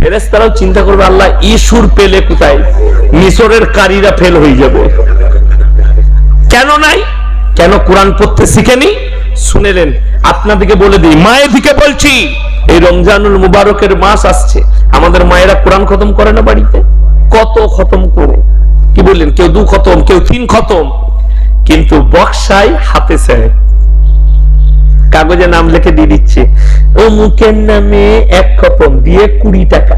ফেরেস্তারাও চিন্তা করবে, আল্লাহ ই সুর পেলে কোথায়? মিশরের কারীরা ফেল হয়ে যাবে। কেন নাই? কেন কোরআন পড়তে শিখেনি? শুনেলেন, আপনাদেরকে বলে দিই, মায়ের দিকে বলছি, এই রমজানুল মুবারকের মাস আসছে। আমাদের মায়েরা কোরআন খতম করে না বাড়িতে? কত খতম করে? কি বললেন? কেউ দু খতম, কেউ তিন খতম। কিন্তু বক্সায় হাতে সাহেব কাগজে নাম লিখে দিয়ে দিচ্ছে। ও মুখের নামে এক খতম দিয়ে কুড়ি টাকা।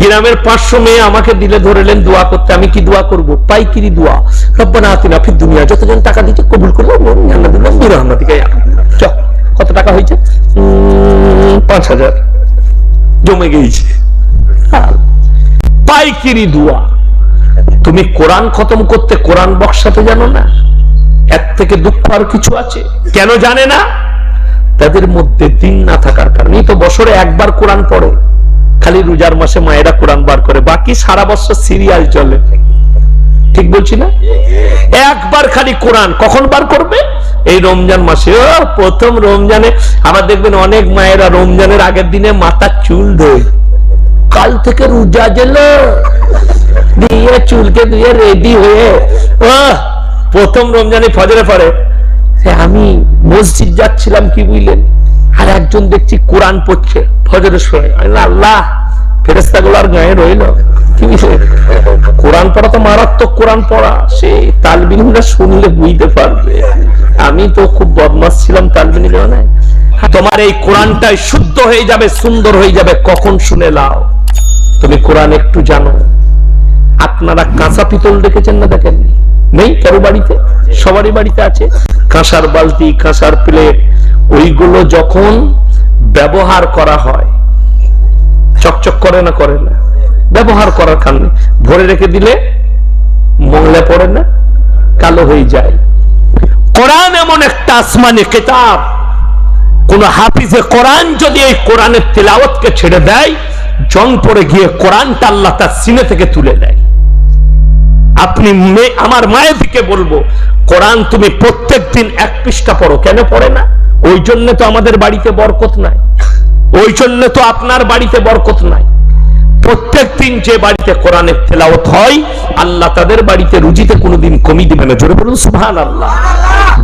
গ্রামের পাঁচশো মেয়ে আমাকে দিলে ধরেলেন দোয়া করতে। আমি কি দোয়া করব? পাইকিরি দোয়া। রব্বানা দুনিয়া। যতজন টাকা কবুল চ, কত টাকা হয়েছে? পাঁচ হাজার। জমে গিয়েছে। পাইকিরি দোয়া। তুমি কোরআন খতম করতে কোরআন বক্সাতে জানো না? এর থেকে দুঃখ আর কিছু আছে? কেন জানে না? তাদের মধ্যে দিন না থাকার কারণে তো বছরে একবার কোরআন পড়ে। খালি রোজার মাসে মায়েরা কোরআন বার করে, বাকি সারা বছর সিরিয়াল চলে। ঠিক বলছি না? একবার খালি কোরআন কখন বার করবে? এই রমজান মাসে। প্রথম রমজানে। আবার দেখবেন অনেক মায়েরা রমজানের আগের দিনে মাথার চুল ধোয়। কাল থেকে রোজা জেল। দিয়ে চুলকে দিয়ে রেডি হয়ে, ও প্রথম রমজানে ফজরে পরে আমি মসজিদ যাচ্ছিলাম কি বুঝলেন? আর একজন দেখছি কোরআন পড়ছে ফজরের সময়। আল্লাহ ফেরেস্তা গুলার গায়ে রইল। কি কোরআন পড়া তো মারাত্মক কোরআন পড়া, সে তালবিনরা শুনলে বুঝতে পারবে। আমি তো খুব বদমাস ছিলাম তালবিন তোমার এই কোরআনটাই শুদ্ধ হয়ে যাবে, সুন্দর হয়ে যাবে, কখন শুনে লাও। তুমি কোরআন একটু জানো। আপনারা কাঁচা পিতল দেখেছেন না দেখেননি? নেই কারও বাড়িতে? সবারই বাড়িতে আছে। কাঁসার বালতি, কাঁসার প্লেট, ওইগুলো যখন ব্যবহার করা হয়, চকচক করে না করে না, ব্যবহার করার কারণে। ভরে রেখে দিলে মংলা পড়ে না, কালো হয়ে যায়। কোরআন এমন একটা আসমানি কিতাব। কোন হাফিজে কোরআন যদি এই কোরআনের তেলাওয়াতকে ছেড়ে দেয়, জং পড়ে গিয়ে কোরআনটা আল্লাহ তার সিনে থেকে তুলে দেয়। আপনি আমার মায়ের দিকে বলব, কোরআন তুমি প্রত্যেক দিন এক পৃষ্ঠা পড়ো। কেন পড়ে না? ওই জন্য তো আমাদের বাড়িতে বরকত নাই। ওই জন্য তো আপনার বাড়িতে বরকত নাই। প্রত্যেক দিন যে বাড়িতে কোরআনের তেলাওয়াত হয়, আল্লাহ তাদের বাড়িতে রুজিতে কোনোদিন কমি দিবে না। জোরে বলুন সুবহান আল্লাহ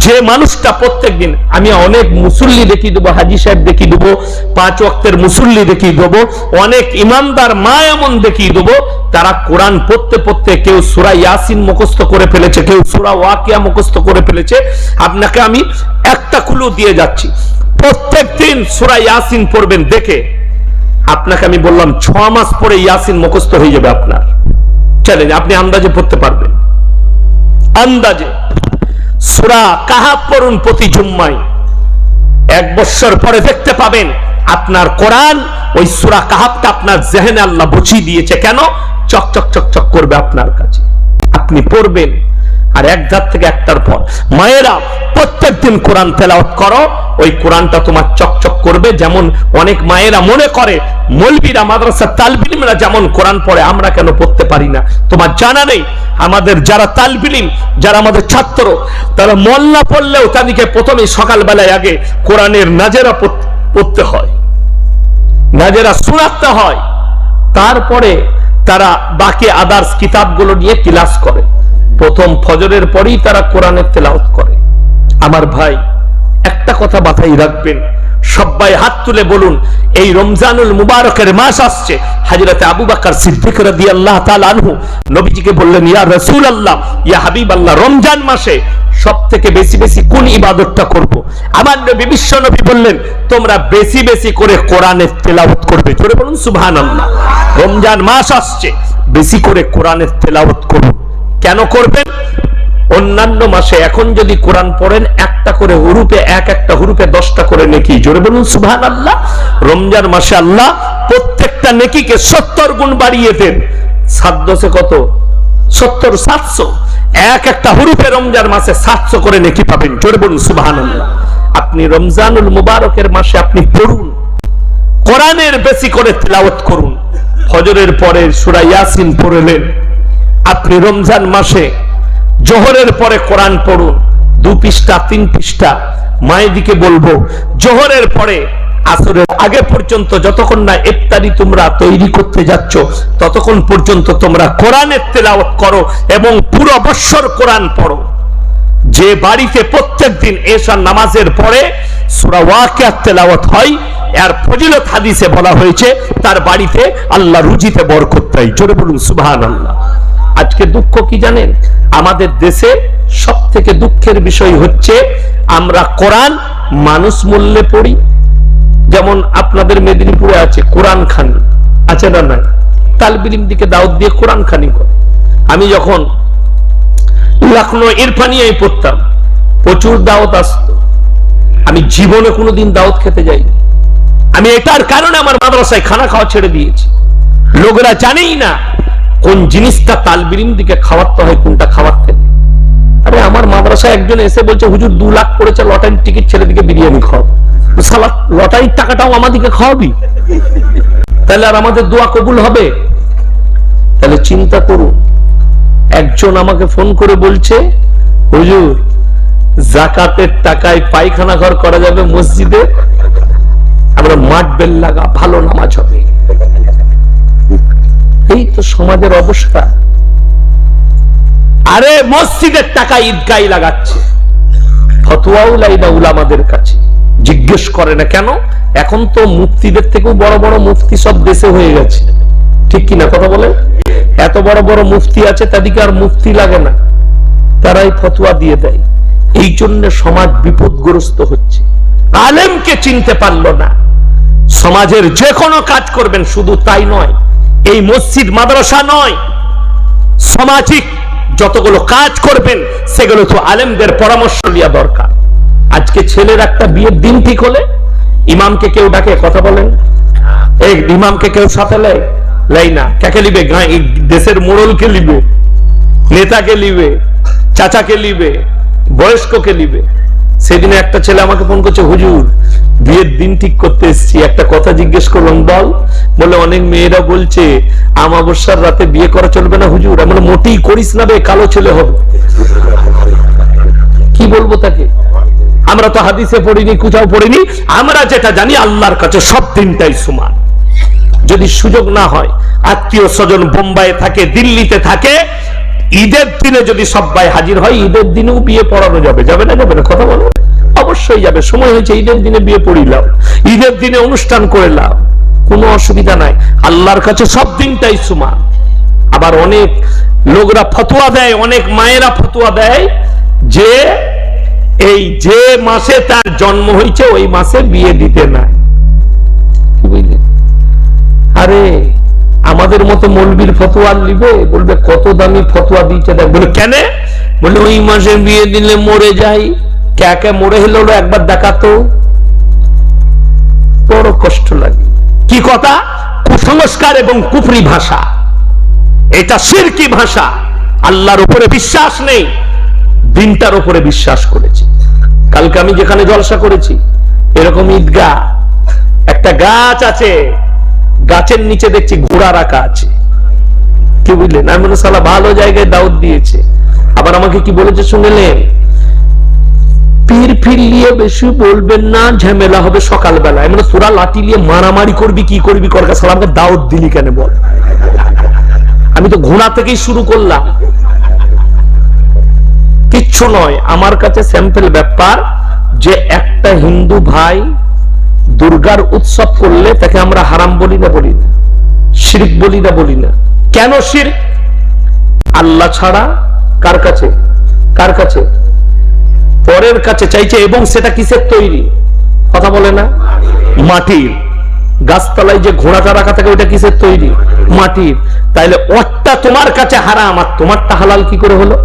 যে মানুষটা প্রত্যেক দিন, আমি অনেক মুসল্লি দেখিয়ে দেবো, হাজি সাহেব দেখিয়ে দেবো, পাঁচ ওয়াক্তের মুসল্লি দেখিয়ে দেবো, অনেক ইমানদার মা এমন দেখিয়ে দেবো, তারা কোরআন পড়তে পড়তে কেউ সুরা ইয়াসিন মুখস্থ করে ফেলেছে, কেউ সুরা ওয়াকিয়া মুখস্থ করে ফেলেছে। আপনাকে আমি একটা কুলু দিয়ে যাচ্ছি। প্রত্যেক দিন সুরা ইয়াসিন পড়বেন দেখে। আপনাকে আমি বললাম ছ মাস পরে ইয়াসিন মুখস্থ হয়ে যাবে আপনার। চ্যালেঞ্জ আপনি আন্দাজে পড়তে পারবেন। আন্দাজে। সুরা কাহাব পড়ুন প্রতি জুম্মায়। এক বছর পরে দেখতে পাবেন আপনার কোরআন ওই সুরা কাহাবটা আপনার জেহেনে আল্লাহ বুঝিয়ে দিয়েছে। কেন? চক চক চক চক করবে আপনার কাছে। আপনি পড়বেন। আর এক ধার থেকে একটার পর। মায়েরা প্রত্যেক দিন কোরআন তেলাওয়াত করো, ওই কোরআনটা তোমার চকচক করবে। যেমন অনেক মায়েরা মনে করে, মলবিরা, মাদ্রাসা তালবিলিমরা যেমন কোরআন পড়ে, আমরা কেন পড়তে পারি না? তোমার জানা নেই, আমাদের যারা তালবিলিম, যারা আমাদের ছাত্র, তারা মল্লা পড়লেও তাদেরকে প্রথমে সকালবেলায় আগে কোরআনের নাজেরা পড়তে হয়। নাজেরা শোনাতে হয়। তারপরে তারা বাকি আদার্স কিতাবগুলো নিয়ে ক্লাস করে। প্রথম ফজরের পরেই তারা কোরআনের তেলাওয়াত করে। আমার ভাই, একটা কথা মাথায় রাখবেন। সবাই হাত তুলে বলুন, এই রমজানুল মুবারকের মাস আসছে। হাজরতে আবু বাকর সিদ্দিক রাদিয়াল্লাহু তাআলা আনহু নবীজিকে বললেন, ইয়া রাসূলুল্লাহ, ইয়া হাবিবাল্লাহ, রমজান মাসে সব থেকে বেশি বেশি কোন ইবাদতটা করব? আমার নবী বিশ্ব নবী বললেন, তোমরা বেশি বেশি করে কোরআনের তেলাওয়াত করবে। জোরে বলুন, সুবহানাল্লাহ। রমজান মাস আসছে, বেশি করে কোরআনের তেলাওয়াত করুন। কেন করবেন? অন্যান্য মাসে এখন যদি কোরআন পড়েন, একটা করে হুরুপে, এক একটা হুরুপে দশটা করে নেকি। জোরে বলুন সুবহান আল্লাহ রমজান মাসে আল্লাহ প্রত্যেকটা নেকিকে সত্তর গুণ বাড়িয়ে দেন। সাত দশে কত? সত্তর, সাতশো। এক একটা হুরুপে রমজান মাসে সাতশো করে নেকি পাবেন। জোরে বলুন সুবহান আল্লাহ আপনি রমজানুল মুবারকের মাসে আপনি পড়ুন। কোরআনের বেশি করে তেলাওয়াত করুন। ফজরের পরে সূরা ইয়াসিন পড়লেন। আপনি রমজান মাসে জোহরের পরে কোরআন পড়ুন, দু পৃষ্ঠা, তিন পৃষ্ঠা, মায়ের দিকে বলব, জোহরের পরে আসরের আগে পর্যন্ত যতক্ষণ না ইফতারি তোমরা তৈরি করতে যাচ্ছ, ততক্ষণ পর্যন্ত তোমরা কোরআনের তেলাওয়াত করো এবং পুরো বৎসর কোরআন পড়ো। যে বাড়িতে প্রত্যেক দিন এশার নামাজের পরে সূরা ওয়াকিয়াত তেলাওয়াত হয়, এর ফজিলত হাদিসে বলা হয়েছে, তার বাড়িতে আল্লাহ রুজিতে বরকত দেয়। জোরে বলুন, সুবহানাল্লাহ। আজকে দুঃখ কি জানেন? আমাদের দেশে সব থেকে দুঃখের বিষয় হচ্ছে, আমরা কোরআন মানুষ মূল্যে পড়ি। যেমন আপনাদের মেদিনীপুরে আছে কোরআন খানি আছে না নাই? তালবিলিম দিকে দাওয়াত দিয়ে কোরআন খানি করে। আমি যখন লখনৌ ইরফানিয়ায় পড়তাম, প্রচুর দাওয়াত আসতো। আমি জীবনে কোনোদিন দাওয়াত খেতে যাইনি। আমি এটার কারণে আমার মাদ্রাসায় খানা খাওয়া ছেড়ে দিয়েছি। লোকেরা জানেই না কোন জিনিসটা তালবিলিম দিকে খাওয়াতে হয়, কোনটা খাওয়াতে। আরে আমার মাদ্রাসায় একজন এসে বলছে, হুজুর, দু লাখ পড়েছে, লটারির টিকিট ছেড়ে দিকে বিরিয়ানি খাওয়াবো সালা, লটারির টাকাটাও আমাদেরকে খাওয়াবি? তাহলে আর আমাদের দোয়া কবুল হবে? তাহলে চিন্তা করুন। একজন আমাকে ফোন করে বলছে, হুজুর, জাকাতের টাকায় পায়খানা ঘর করা যাবে মসজিদে? আমরা মাঠ বেল লাগা ভালো নামাজ হবে। এই তো সমাজের অবস্থা। আরে মসজিদের টাকা ঈদগাই লাগাচ্ছে। উলামাদের কাছে। জিজ্ঞেস করে না কেন? এখন তো মুফতিদের থেকেও বড় বড় মুফতি সব দেশে হয়ে গেছে। ঠিক কিনা কথা বলে এত বড় বড় মুফতি আছে তাদেরকে আর মুফতি লাগে না। তারাই ফতুয়া দিয়ে দেয়। এই জন্য সমাজ বিপদগ্রস্ত হচ্ছে। আলেমকে চিনতে পারল না। সমাজের যে কোনো কাজ করবেন শুধু তাই নয় এই মসজিদ মাদ্রাসা নয়। সামাজিক যতগুলো কাজ করবেন, সেগুলো তো আলেমদের পরামর্শ নেওয়া দরকার। আজকে ছেলের একটা বিয়ের দিন ঠিক হলে ইমামকে কেউ ডাকে, কথা বলেন এই ইমামকে কেউ সাথে লেয় লেয় না। কাকে লিবে? দেশের মোড়লকে লিবে, নেতাকে লিবে, চাচাকে লিবে, বয়স্ককে লিবে। সেদিনে একটা ছেলে আমাকে ফোন করছে, হুজুর, বিয়ের দিন ঠিক করতে এসেছি। একটা কথা জিজ্ঞেস করলাম, বল। বলে, অনেক মেয়েরা বলছে, আমাবস্যার রাতে বিয়ে করা চলবে না হুজুর। আমরা মোটেই করিস না বে, কালো ছেলে হবে। কি বলব তাকে? আমরা তো হাদিসে পড়িনি, কোথাও পড়িনি। আমরা যেটা জানি, আল্লাহর কাছে সব দিনটাই সমান। যদি সুযোগ না হয়, আত্মীয় স্বজন বোম্বাইয়ে থাকে, দিল্লিতে থাকে, ঈদের দিনে যদি সবাই হাজির হয়, ঈদের দিনেও বিয়ে পড়ানো যাবে। যাবে না যাবে না? কথা বলো। অবশ্যই যাবে। সময় হয়েছে, ঈদের দিনে বিয়ে পড়িলাম ঈদের দিনে অনুষ্ঠান করে লাও। কোনো অসুবিধা নাই। আল্লাহর কাছে সব দিনটাই সমান আবার অনেক লোকরা ফতোয়া দেয়, অনেক মায়েরা ফতোয়া দেয় যে এই যে মাসে তার জন্ম হয়েছে, ওই মাসে বিয়ে দিতে নাই। আরে, আমাদের মতো মলবির ফতোয়া নিবে? বলবে, কত দামি ফতোয়া দিচ্ছে দেখ। বলে, কেন? বলে, ওই মাসে বিয়ে দিলে মরে যাই। কে কে মরে হলো একবার দেখাতো বড় কষ্ট লাগে কি কথা কুসংস্কার এবং কুফরি ভাষা এটা সিরকি ভাষা আল্লাহর উপরে বিশ্বাস নেই দিনটার উপরে বিশ্বাস করেছি কালকে আমি যেখানে জলসা করেছি এরকম ঈদগাহ একটা গাছ আছে। গাছের নিচে দেখছি ঘোড়া রাখা আছে। কি বুঝলেন? আমি সালা, ভালো জায়গায় দাউদ দিয়েছে। আবার আমাকে কি বলেছে শুনলেন? পীর ফির নিয়ে বেশি বলবেন না, ঝামেলা হবে সকালবেলা। মানে তোরা লাঠি নিয়ে মারামারি করবি, কি করবি করকা সালামকে দাউদ দিলি কেন বল? আমি তো ঘোড়া থেকেই শুরু করলাম। কিচ্ছু নয়, আমার কাছে স্যাম্পল ব্যাপার যে একটা হিন্দু ভাই দুর্গার উৎসব করলে তাকে আমরা হারাম বলি না বলি না। শিরিক বলি না বলি না। কেন শির আল্লাহ ছাড়া কার কাছে? কার কাছে? পরের কাছে চাইছে এবং সেটা কিসের তৈরি? কথা বলে না? মাটির। গাছতলায় যে ঘোড়াটা রাখা থাকে, ওটা কিসের তৈরি? মাটির। তাইলে ওরটা তোমার কাছে হারাম, আর তোমারটা হালাল কি করে হলো?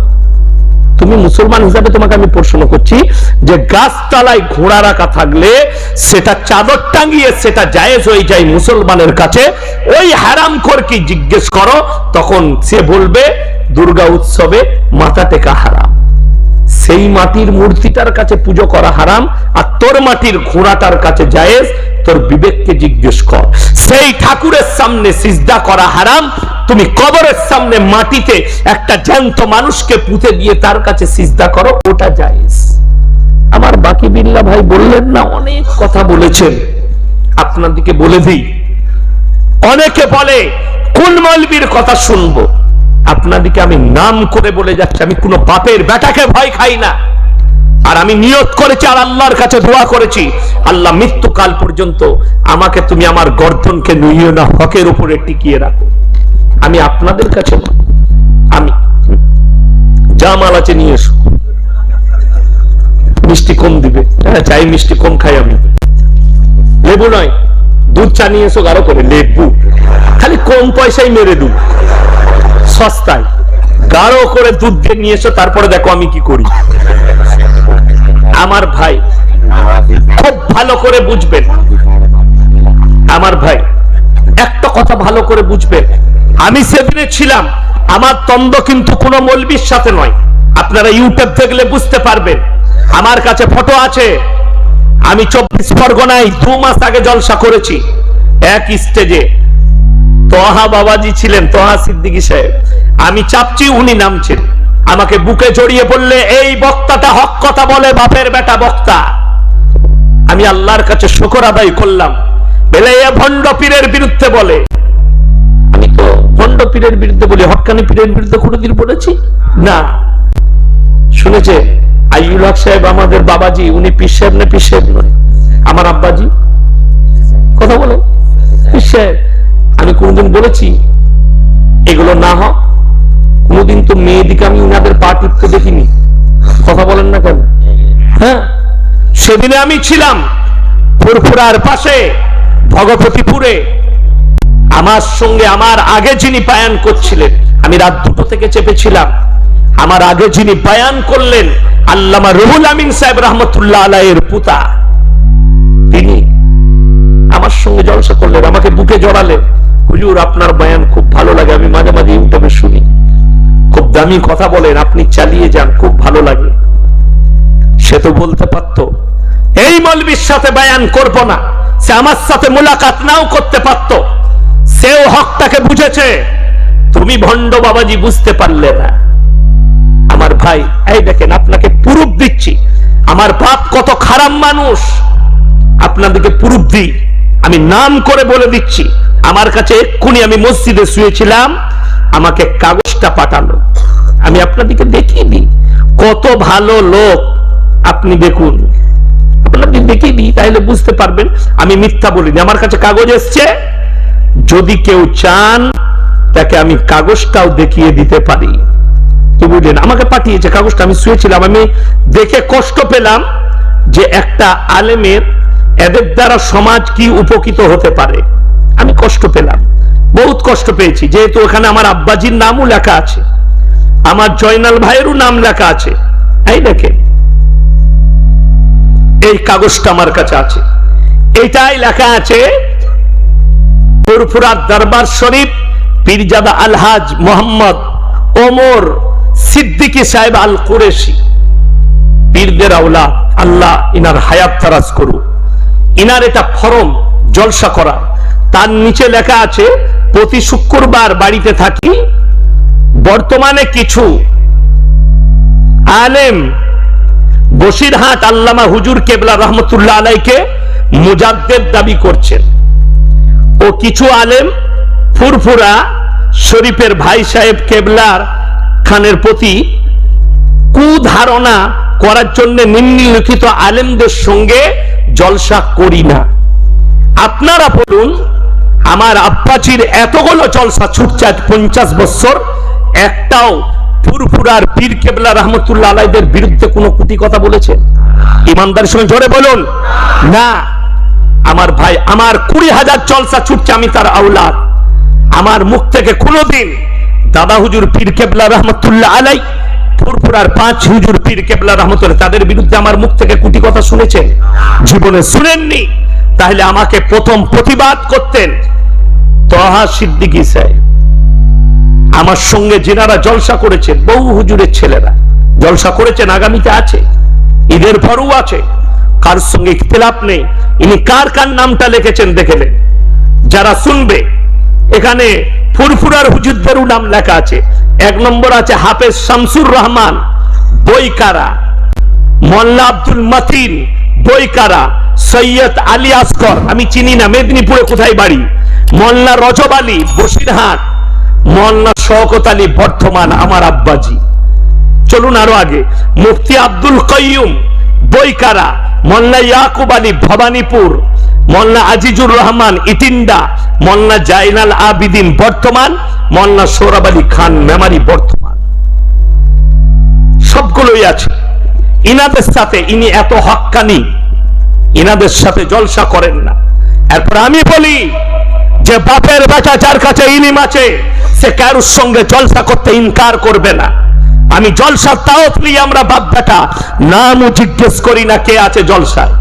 তুমি মুসলমান হিসাবে তোমাকে আমি প্রশ্ন করছি যে গাছতলায় ঘোড়া রাখা থাকলে সেটা চাদর টাঙ্গিয়ে সেটা জায়েজ হয়ে যায় মুসলমানের কাছে, ওই হারাম করকে জিজ্ঞেস করো, তখন সে বলবে, দুর্গা উৎসবে মাথা টেকা হারাম। সেই মাটির মূর্তিটার কাছে পুজো করা হারাম আর তোর মাটির ঘোড়াটার কাছে জায়েজ, তোর বিবেককে জিজ্ঞেস কর। সেই ঠাকুরের সামনে সিজদা করা হারাম, তুমি কবরের সামনে মাটিতে একটা জ্যান্ত মানুষকে পুঁতে দিয়ে তার কাছে সিজদা করো, ওটা জায়েজ। আমার বাকি বিল্লা ভাই বললেন না, অনেক কথা বলেছেন। আপনাদিকে বলে দিই, অনেকে বলে, কোন মলবির কথা শুনব? আপনাদিকে আমি নাম করে বলে যাচ্ছি, আমি কোনো বাপের বেটাকে ভয় খাই না। আর আমি নিয়ত করেছি, আর আল্লাহর কাছে দোয়া করেছি, আল্লাহ মৃত্যুকাল পর্যন্ত আমাকে তুমি আমার গর্দনকে নুইও না, হকের উপরে টিকিয়ে রাখো। আমি আপনাদের কাছে আমি যা মাল আছে নিয়ে এসো। মিষ্টি কম দিবে হ্যাঁ চাই মিষ্টি কম খাই আমি। লেবু নয়, দুধ চা নিয়ে এসো, গাঢ় করে, লেবু। খালি কম পয়সায় মেরে দু সস্তায়। গাঢ় করে দুধ দিয়ে নিয়ে এসো, তারপরে দেখো আমি কি করি। আমার ভাই খুব ভালো করে বুঝবেন। আমার ভাই, একটা কথা ভালো করে বুঝবেন। আমি সেদিনে ছিলাম, আমার তন্দ কিন্তু কোনো মলবির সাথে নয়। আপনারা ইউটিউব দেখলে বুঝতে পারবেন। আমার কাছে ফটো আছে। আমি চব্বিশ পরগনায় দু মাস আগে জলসা করেছি। এক স্টেজে তোহা বাবাজি ছিলেন, তোহা সিদ্দিকী সাহেব। আমি চাপছি উনি নামছেন। আমাকে বুকে জড়িয়ে বললে, এই বক্তাটা হক কথা বলে, বাপের বেটা বক্তা। আমি আল্লাহর কাছে শকর আদায় করলাম। বেলে ভণ্ড পীরের বিরুদ্ধে বলে, আমি তো ভণ্ড পীরের বিরুদ্ধে বলি, হকানি পীরের বিরুদ্ধে কোনোদিন বলেছি? না। শুনেছে আইউল হক সাহেব আমাদের বাবাজি, উনি পীর সাহেব না পীর সাহেব নয়? আমার আব্বাজি? কথা বলো। পীর সাহেব আমি কোনোদিন বলেছি, এগুলো না হোক কোনোদিন তো মেয়েদিকে আমি উনাদের পা টিপতে দেখিনি। কথা বলেন না কেন? হ্যাঁ? সেদিনে আমি ছিলাম ফুরফুরার পাশে ভগবতীপুরে আমার সঙ্গে আমার আগে যিনি বায়ান করছিলেন, আমি রাত দুটো থেকে চেপেছিলাম। আমার আগে যিনি বায়ান করলেন, আল্লামা রুহুল আমিন সাহেব রহমতুল্লাহ আলাইয়ের পুতা। তিনি আমার সঙ্গে জলসা করলেন, আমাকে বুকে জড়ালেন। হুজুর, আপনার বয়ান খুব ভালো লাগে, আমি মাঝে মাঝে ইউটিউবে শুনি। খুব দামি কথা বলেন, আপনি চালিয়ে যান, খুব ভালো লাগে। সে তো বলতে পারত, এই মলবির সাথে বায়ান করব না, সে আমার সাথে মোলাকাত নাও করতে পারত। সেও হকটাকে বুঝেছে, তুমি ভণ্ড বাবাজি বুঝতে পারলে না। আমার ভাই, এই দেখেন, আপনাকে পুরুপ দিচ্ছি, আমার বাপ কত খারাপ মানুষ, আপনাদেরকে পুরুপ দিই। আমি নাম করে বলে দিচ্ছি। আমার কাছে এক্ষুনি আমি মসজিদে শুয়েছিলাম, আমাকে কাগজটা পাঠালো। আমি আপনাদেরকে দেখিয়ে দিই, কত ভালো লোক আপনি দেখুন। দেখিয়ে তাহলে বুঝতে পারবেন, আমি মিথ্যা বলিনি। আমার কাছে কাগজ এসছে, যদি কেউ চান, তাকে আমি কাগজটাও দেখিয়ে দিতে পারি। বুঝলেন আমাকে পাঠিয়েছে, কাগজটা আমি শুয়েছিলাম। আমি দেখে কষ্ট পেলাম যে একটা আলেমের এদের দ্বারা সমাজ কি উপকৃত হতে পারে? আমি কষ্ট পেলাম, বহুত কষ্ট পেয়েছি। যেহেতু ওখানে আমার আব্বাজির নামও লেখা আছে, আমার জয়নাল ভাইয়েরও নাম লেখা আছে এই দেখেন এই কাগজটা আমার কাছে আছে। এইটাই লেখা আছে, ফুরফুরার দরবার শরীফ পীরজাদা আলহাজ মোহাম্মদ ওমর সিদ্দিকী সাহেব আল কুরেশি পীরদের আওলা আল্লাহ ইনার হায়াত তারাজ করু ইনার এটা ফরম, জলসা করা। তার নিচে লেখা আছে, প্রতি শুক্রবার বাড়িতে থাকি, বর্তমানে কিছু আলেম, বসিরহাট আল্লামা হুজুর কেবলা রহমতুল্লাহ আলাইকে মুজাদ্দের দাবি করছেন। ও কিছু আলেম ফুরফুরা শরীফের ভাই সাহেব কেবলার খানের প্রতি কুধারণা করার জন্য নিম্নলিখিত আলেমদের সঙ্গে জলসা করি না। আপনারা বলুন, আমার আব্বাজির এতগুলো জলসা ছুটছে পঞ্চাশ বছর, একটাও ফুরফুরার পীর কেবলা রহমতুল্লাহ আলাইদের বিরুদ্ধে কোনো কুটি কথা বলেছে? ইমানদার সঙ্গে জোরে বলুন। না, আমার ভাই, আমার কুড়ি হাজার জলসা ছুটছে, আমি তার আওলাদ। আমার মুখ থেকে কোনোদিন দাদা হুজুর পীর কেবলা রহমতুল্লাহ আলাই ফুরফুরার পাঁচ হুজুর পীর কেবলা রহমতুল্লাহ, তাদের বিরুদ্ধে আমার মুখ থেকে কুটি কথা শুনেছেন জীবনে শুনেননি। তাহলে আমাকে প্রথম প্রতিবাদ করতেন তহা সিদ্দিকী সাহেব। আমার সঙ্গে যেনারা জলসা করেছেন বহু হুজুরের ছেলেরা। জলসা করেছেন, আগামীতে আছে, ঈদের পরও আছে। কার সঙ্গে ইখতিলাফ নেই, ইনি কার কার নামটা লিখেছেন দেখেলেন যারা শুনবে, এখানে ফুরফুরার হুজুরদেরও নাম লেখা আছে। এক নম্বর আছে হাফেজ শামসুর রহমান, বইকারা। মোল্লা আব্দুল মাতিন, বইকারা। সৈয়দ আলী আসকর আমি চিনি না, মেদিনীপুরে কোথায় বাড়ি? মোল্লা রজব আলী, বসিরহাট। মোল্লা শওকত আলী, বর্ধমান, আমার আব্বাজি। চলুন আরও আগে। মুফতি আব্দুল কয়ুম বইকারা মোল্লা ইয়াকুব আলী ভবানীপুর মোল্লা আজিজুর রহমান ইটিন্ডা মোল্লা জাইনাল আবিদিন বর্তমান মোল্লা সৌরভ আলী খান মেমারি বর্তমান। সবগুলোই আছে। ইনাদের সাথে ইনি এত হক্কানি ইনাদের সাথে জলসা করেন না। এরপর আমি বলি যে বাপের বেটা যার কাছে ইলিম আছে, সে কারুর সঙ্গে জলসা করতে ইনকার করবে না। আমি জলসার তাও নিয়ে আমরা বাপ দেখা নামও জিজ্ঞেস করি না কে আছে জলসায়।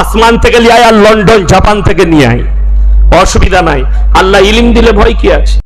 আসমান থেকে নিয়ে আয় আর লন্ডন, জাপান থেকে নিয়ে আয়। অসুবিধা নাই। আল্লাহ ইলিম দিলে ভয় কি আছে?